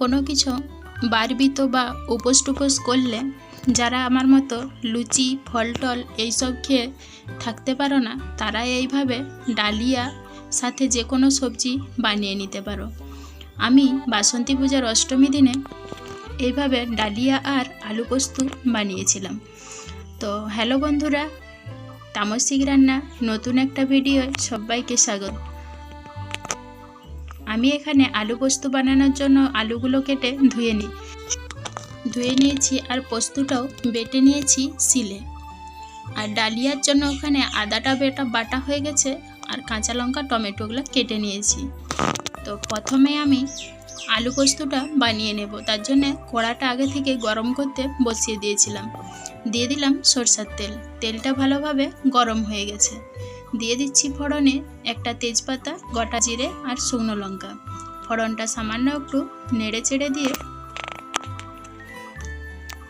কোনো কিছু বারবিত বা উপোস টুপোস করলে যারা আমার মতো লুচি ফল টল এইসব খেয়ে থাকতে পারো না, তারা এইভাবে ডালিয়া সাথে যে কোনো সবজি বানিয়ে নিতে পারো। আমি বাসন্তী পূজার অষ্টমী দিনে এইভাবে ডালিয়া আর আলু পোস্ত বানিয়েছিলাম। তো হ্যালো বন্ধুরা, তামসিক রান্না নতুন একটা ভিডিও সবাইকে স্বাগত। আমি এখানে আলু পোস্ত বানানোর জন্য আলুগুলো কেটে ধুয়ে নিই ধুয়ে নিয়েছি আর পোস্তটাও বেটে নিয়েছি শিলে। আর ডালিয়ার জন্য ওখানে আদাটা বেটা বাটা হয়ে গেছে আর কাঁচা লঙ্কা টমেটোগুলো কেটে নিয়েছি। তো প্রথমে আমি আলু পোস্তটা বানিয়ে নেব। তার জন্য কড়াটা আগে থেকে গরম করতে বসিয়ে দিয়েছিলাম। দিয়ে দিলাম সরষার তেল। তেলটা ভালোভাবে গরম হয়ে গেছে। দিয়ে দিচ্ছি ফোড়নে একটা তেজপাতা, গোটা জিরে আর শুকনো লঙ্কা। ফোড়নটা সামান্য একটু নেড়ে চেড়ে দিয়ে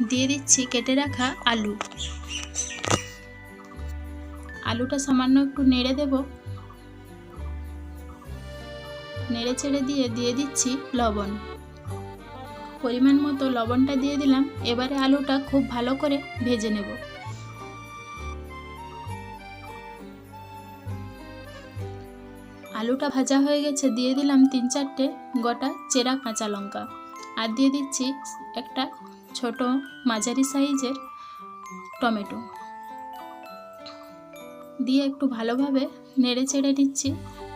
দিয়ে দিচ্ছি কেটে রাখা আলু। আলুটা সামান্য একটু নেড়ে দেব। নেড়ে চেড়ে দিয়ে দিয়ে দিচ্ছি লবণ। পরিমাণ মতো লবণটা দিয়ে দিলাম। এবারে আলুটা খুব ভালো করে ভেজে নেব। আলুটা ভাজা হয়ে গেছে, দিয়ে দিলাম তিন চারটে গোটা চেরা কাঁচা লঙ্কা। আর দিয়ে দিচ্ছি একটা ছোট মাঝারি সাইজের টমেটো। দিয়ে একটু ভালোভাবে নেড়ে চেড়ে নিচ্ছি।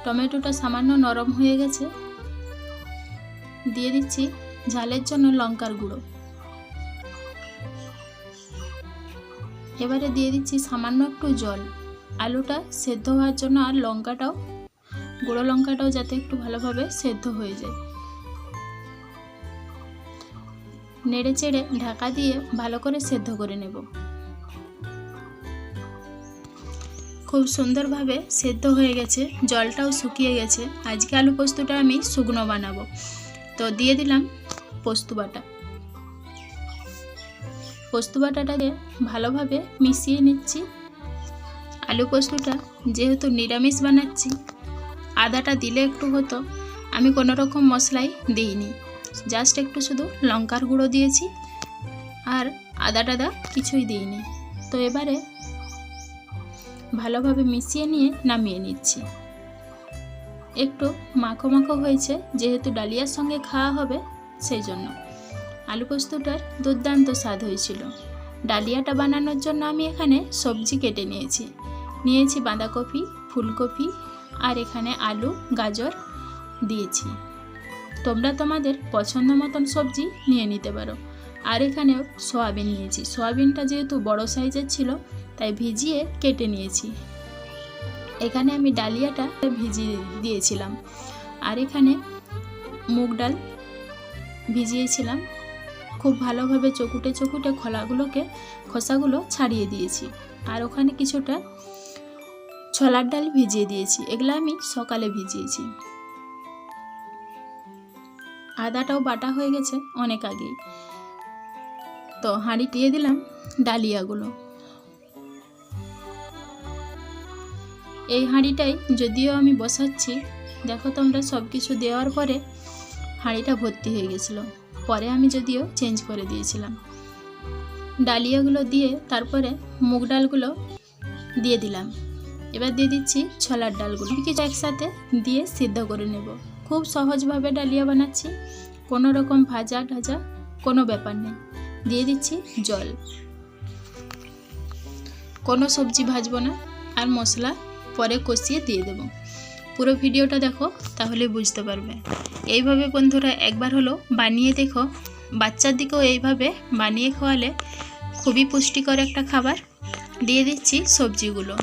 টমেটোটা সামান্য নরম হয়ে গেছে। দিয়ে দিচ্ছি ঝালের জন্য লঙ্কার গুঁড়ো। এবারে দিয়ে দিচ্ছি সামান্য একটু জল। আলুটা সেদ্ধ হওয়ার জন্য আর লঙ্কাটাও গুঁড়ো লঙ্কাটাও যাতে একটু ভালোভাবে সেদ্ধ হয়ে যায়। নেড়ে চেড়ে ঢাকা দিয়ে ভালো করে সেদ্ধ করে নেব। খুব সুন্দরভাবে সেদ্ধ হয়ে গেছে, জলটাও শুকিয়ে গেছে। আজকে আলু পোস্তটা আমি শুকনো বানাবো। তো দিয়ে দিলাম পোস্ত বাটা। পোস্ত বাটাটাকে ভালোভাবে মিশিয়ে নিচ্ছি। আলু পোস্তটা যেহেতু নিরামিষ বানাচ্ছি আদাটা দিলে একটু হতো। আমি কোনো রকম মশলাই দিইনি। জাস্ট একটু শুধু লঙ্কার গুঁড়ো দিয়েছি আর আদা টাদা কিছুই দিইনি। তো এবারে ভালোভাবে মিশিয়ে নিয়ে নামিয়ে নিচ্ছি। একটু মাখো মাখো হয়েছে, যেহেতু ডালিয়ার সঙ্গে খাওয়া হবে সেই জন্য। আলু পোস্তটার দুর্দান্ত স্বাদ হয়েছিল। ডালিয়াটা বানানোর জন্য আমি এখানে সবজি কেটে নিয়েছি। নিয়েছি বাঁধাকপি, ফুলকপি আর এখানে আলু, গাজর দিয়েছি। তোমরা তোমাদের পছন্দ মতন সবজি নিয়ে নিতে পারো। আর এখানেও সয়াবিন নিয়েছি। সয়াবিনটা যেহেতু বড় সাইজের ছিল, তাই ভিজিয়ে কেটে নিয়েছি। এখানে আমি ডালিয়াটা ভিজিয়ে দিয়েছিলাম। আর এখানে মুগ ডাল ভিজিয়েছিলাম। খুব ভালোভাবে চকুটে চকুটে খোলাগুলোকে খোসাগুলো ছাড়িয়ে দিয়েছি। আর ওখানে কিছুটা ছোলার ডাল ভিজিয়ে দিয়েছি, এগুলো আমি সকালে ভিজিয়েছি। আদাটাও বাটা হয়ে গেছে অনেক আগেই। তো হাঁড়ি দিয়ে দিলাম ডালিয়াগুলো। এই হাঁড়িটাই যদিও আমি বসাচ্ছি, দেখো তোমরা সব কিছু দেওয়ার পরে হাঁড়িটা ভর্তি হয়ে গেছিল। পরে আমি যদিও চেঞ্জ করে দিয়েছিলাম। ডালিয়াগুলো দিয়ে তারপরে মুগ ডালগুলো দিয়ে দিলাম। এবার দিয়ে দিচ্ছি ছোলার ডালগুলো। কিছু একসাথে দিয়ে সিদ্ধ করে নেব। খুব সহজভাবে ডালিয়া বানাচ্ছি। কোনো রকম ভাজা ঢাজা কোনো ব্যাপার নেই। দিয়ে দিচ্ছি জল। কোনো সবজি ভাজবো না। আর মশলা পরে কষিয়ে দিয়ে দেব। পুরো ভিডিওটা দেখো, তাহলে বুঝতে পারবে। এইভাবে বন্ধুরা একবার হলো বানিয়ে দেখো। বাচ্চার দিকেও এইভাবে বানিয়ে খাওয়ালে খুবই পুষ্টিকর একটা খাবার। দিয়ে দিচ্ছি সবজিগুলো।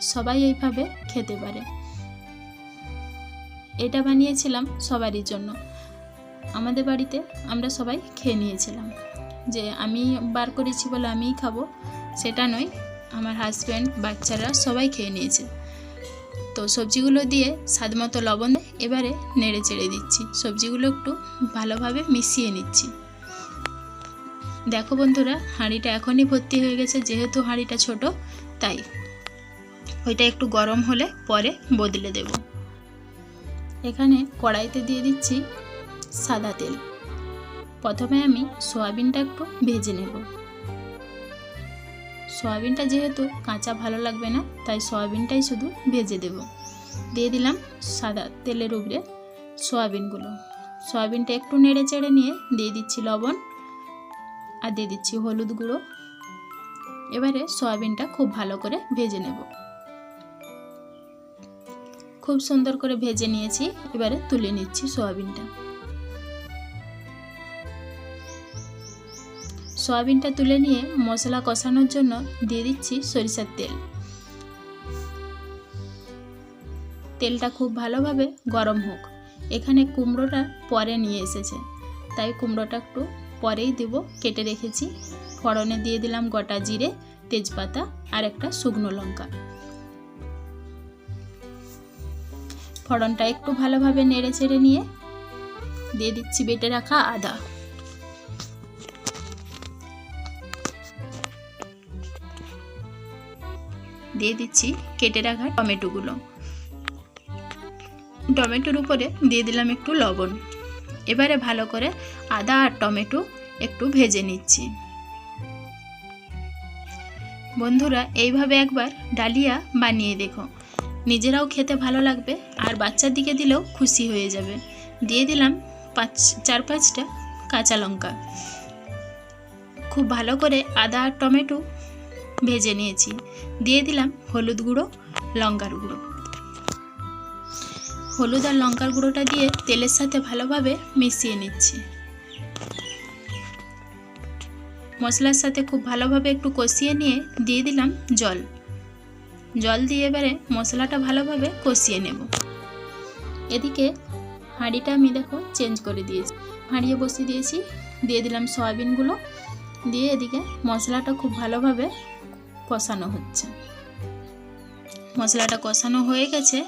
সবাই এইভাবে খেতে পারে। এটা বানিয়েছিলাম সবারই জন্য। আমাদের বাড়িতে আমরা সবাই খেয়ে নিয়েছিলাম। যে আমি বার করেছি বলে আমিই খাব, সেটা নয়, আমার হাজব্যান্ড বাচ্চারা সবাই খেয়ে নিয়েছে। তো সবজিগুলো দিয়ে স্বাদ মতো লবণ এবারে নেড়ে চেড়ে দিচ্ছি। সবজিগুলো একটু ভালোভাবে মিশিয়ে নিচ্ছি। দেখো বন্ধুরা, হাঁড়িটা এখনই ভর্তি হয়ে গেছে, যেহেতু হাঁড়িটা ছোট, তাই ওইটা একটু গরম হলে পরে বদলে দেব। এখানে কড়াইতে দিয়ে দিচ্ছি সাদা তেল। প্রথমে আমি সয়াবিনটা একটু ভেজে নেব। সয়াবিনটা যেহেতু কাঁচা ভালো লাগবে না, তাই সয়াবিনটাই শুধু ভেজে দেব। দিয়ে দিলাম সাদা তেলের উপরে সয়াবিনগুলো। সয়াবিনটা একটু নেড়ে চেড়ে নিয়ে দিয়ে দিচ্ছি লবণ আর দিয়ে দিচ্ছি হলুদ গুঁড়ো। এবারে সয়াবিনটা খুব ভালো করে ভেজে নেব। খুব সুন্দর করে ভেজে নিয়েছি। এবারে তুলে নিচ্ছি সয়াবিনটা। সয়াবিনটা তুলে নিয়ে মশলা কষানোর জন্য দিয়ে দিচ্ছি সরিষার তেল। তেলটা খুব ভালোভাবে গরম হোক। এখানে কুমড়োটা পরে নিয়ে এসেছে। তাই কুমড়োটা একটু পরেই দেব। কেটে রেখেছি। ফড়নে দিয়ে দিলাম গোটা জিরে, তেজপাতা আর একটা শুকনো লঙ্কা। ফড়নটা একটু ভালোভাবে নেড়ে চেড়ে নিয়ে দিয়ে দিচ্ছি বেটে রাখা আদা। দিয়ে দিচ্ছি কেটে রাখা টমেটোগুলো। টমেটোর উপরে দিয়ে দিলাম একটু লবণ। এবারে ভালো করে আদা আর টমেটো একটু ভেজে নিচ্ছি। বন্ধুরা, এইভাবে একবার ডালিয়া বানিয়ে দেখো। নিজেরাও খেতে ভালো লাগবে আর বাচ্চার দিকে দিলেও খুশি হয়ে যাবে। দিয়ে দিলাম পাঁচ, চার পাঁচটা কাঁচা লঙ্কা। খুব ভালো করে আদা আর টমেটো ভেজে নিয়েছি। দিয়ে দিলাম হলুদ গুঁড়ো, লঙ্কার গুঁড়ো। হলুদ আর লঙ্কার গুঁড়োটা দিয়ে তেলের সাথে ভালোভাবে মিশিয়ে নিচ্ছি। মশলার সাথে খুব ভালোভাবে একটু কষিয়ে নিয়ে দিয়ে দিলাম জল। জল দিয়ে এবারে মশলাটা ভালোভাবে কষিয়ে নেব। এদিকে হাঁড়িটা আমি দেখো চেঞ্জ করে দিয়েছি। হাঁড়িয়ে বসিয়ে দিয়েছি, দিয়ে দিলাম সয়াবিনগুলো, দিয়ে এদিকে মশলাটা খুব ভালোভাবে কষানো হচ্ছে। মশলাটা কষানো হয়ে গেছে,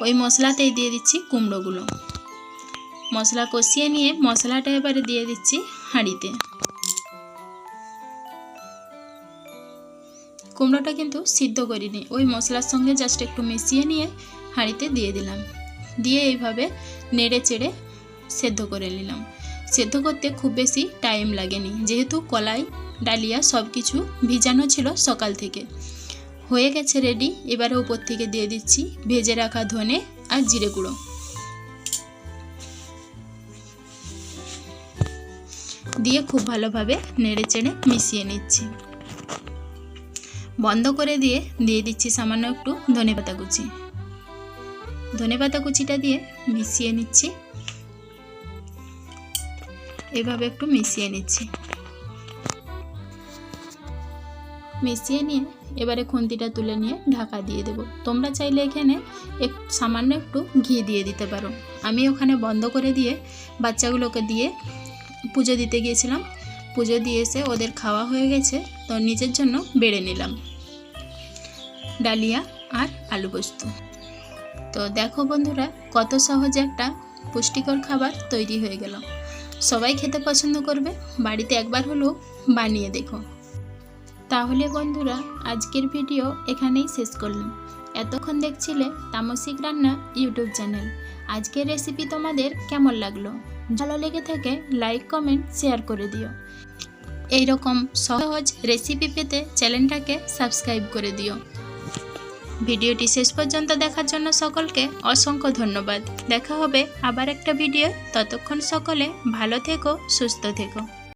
ওই মশলাতেই দিয়ে দিচ্ছি কুমড়োগুলো। মশলা কষিয়ে নিয়ে মশলাটা এবারে দিয়ে দিচ্ছি হাঁড়িতে। কুমড়োটা কিন্তু সিদ্ধ করিনি। ওই মশলার সঙ্গে জাস্ট একটু মিশিয়ে নিয়ে হাঁড়িতে দিয়ে দিলাম। দিয়ে এইভাবে নেড়ে চেড়ে সেদ্ধ করে নিলাম। সেদ্ধ করতে খুব বেশি টাইম লাগেনি। যেহেতু কলাই, ডালিয়া সব কিছু ভিজানো ছিল সকাল থেকে। হয়ে গেছে রেডি এবারে উপর থেকে দিয়ে দিচ্ছি ভেজে রাখা ধনে আর জিরে গুঁড়ো। দিয়ে খুব ভালোভাবে নেড়ে চেড়ে মিশিয়ে নিচ্ছি। বন্ধ করে দিয়ে দিয়ে দিচ্ছি সামান্য একটু ধনে পাতা কুচি। ধনে পাতা কুচিটা দিয়ে মিশিয়ে নিচ্ছি। এভাবে একটু মিশিয়ে নিচ্ছি। মিশিয়ে নিয়ে এবারে খুন্তিটা তুলে নিয়ে ঢাকা দিয়ে দেবো। তোমরা চাইলে এখানে এক, সামান্য একটু ঘি দিয়ে দিতে পারো। আমি ওখানে বন্ধ করে দিয়ে বাচ্চাগুলোকে দিয়ে পুজো দিতে গিয়েছিলাম। পুজো দিয়ে এসে ওদের খাওয়া হয়ে গেছে, তো নিজের জন্য বেড়ে নিলাম। ডালিয়া আর আলু পোস্ত। তো দেখো বন্ধুরা, কত সহজে একটা পুষ্টিকর খাবার তৈরি হয়ে গেল। সবাই খেতে পছন্দ করবে, বাড়িতে একবার হলেও বানিয়ে দেখো। তাহলে বন্ধুরা, আজকের ভিডিও এখানেই শেষ করলাম। এতক্ষণ দেখছিলে তামসিক রান্না ইউটিউব চ্যানেল। আজকের রেসিপি তোমাদের কেমন লাগল? ভালো লেগে থাকে লাইক কমেন্ট শেয়ার করে দিও। এই রকম সহজ রেসিপি পেতে চ্যানেলটাকে সাবস্ক্রাইব করে দিও। ভিডিওটি শেষ পর্যন্ত দেখার জন্য সকলকে অসংখ্য ধন্যবাদ। দেখা হবে আবার একটা ভিডিও। ততক্ষণ সকলে ভালো থেকো, সুস্থ থেকো।